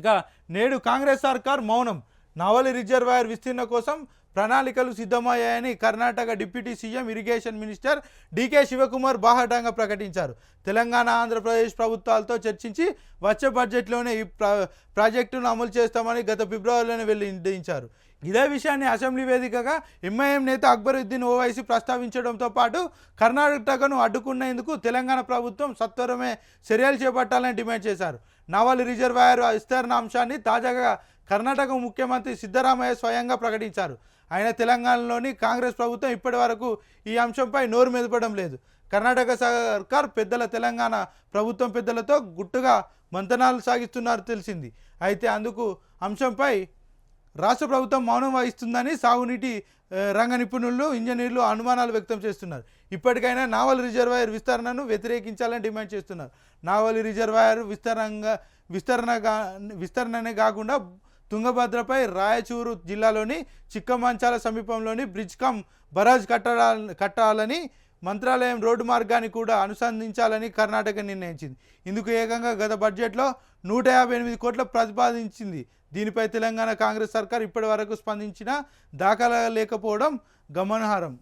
ఇక నేడు కాంగ్రెస్ సర్కార్ మౌనం. నవలి రిజర్వాయర్ విస్తీర్ణ కోసం ప్రణాళికలు సిద్ధమయ్యాయని Karnataka deputy CM irrigation minister DK Shivakumar బాహటంగా ప్రకటించారు. తెలంగాణ ఆంధ్రప్రదేశ్ ప్రభుత్వాలతో చర్చించి వచ్చే బడ్జెట్లోనే ఈ ప్రాజెక్టును అమలు చేస్తామని గత ఫిబ్రవరిలోనే వెల్లడించారు. ఇదే విషయాన్ని అసెంబ్లీ వేదికగా ఎంఐఎం నేత అక్బరుద్దీన్ ఓవైసీ ప్రస్తావించడంతో పాటు కర్ణాటకను అడ్డుకునేందుకు తెలంగాణ ప్రభుత్వం సత్వరమే చర్యలు చేపట్టాలని డిమాండ్ చేశారు. నవల్ రిజర్వాయర్ విస్తరణ అంశాన్ని తాజాగా కర్ణాటక ముఖ్యమంత్రి సిద్ధరామయ్య స్వయంగా ప్రకటించారు. ఆయన తెలంగాణలోని కాంగ్రెస్ ప్రభుత్వం ఇప్పటి వరకు ఈ అంశంపై నోరు మెదపడం లేదు. కర్ణాటక సర్కార్ పెద్దల తెలంగాణ ప్రభుత్వం పెద్దలతో గుట్టుగా మంతనాలు సాగిస్తున్నారు తెలిసింది. అయితే అందుకు అంశంపై రాష్ట్ర ప్రభుత్వం మౌనం వహిస్తుందని సాగునీటి రంగ నిపుణులు ఇంజనీర్లు అనుమానాలు వ్యక్తం చేస్తున్నారు. ఇప్పటికైనా నావల్ రిజర్వాయర్ విస్తరణను వ్యతిరేకించాలని డిమాండ్ చేస్తున్నారు. నావలి రిజర్వాయర్ విస్తరంగా విస్తరణగా విస్తరణనే కాకుండా తుంగభద్రపై రాయచూరు జిల్లాలోని చిక్కమంచాల సమీపంలోని బ్రిడ్జ్ కమ్ బరాజ్ కట్టడా కట్టాలని మంత్రాలయం రోడ్డు మార్గాన్ని కూడా అనుసంధించాలని కర్ణాటక నిర్ణయించింది. ఇందుకు ఏకంగా గత బడ్జెట్లో నూట యాభై ఎనిమిది కోట్ల ప్రతిపాదించింది. దీనిపై తెలంగాణ కాంగ్రెస్ సర్కార్ ఇప్పటి వరకు స్పందించిన దాఖలా లేకపోవడం గమనార్హం.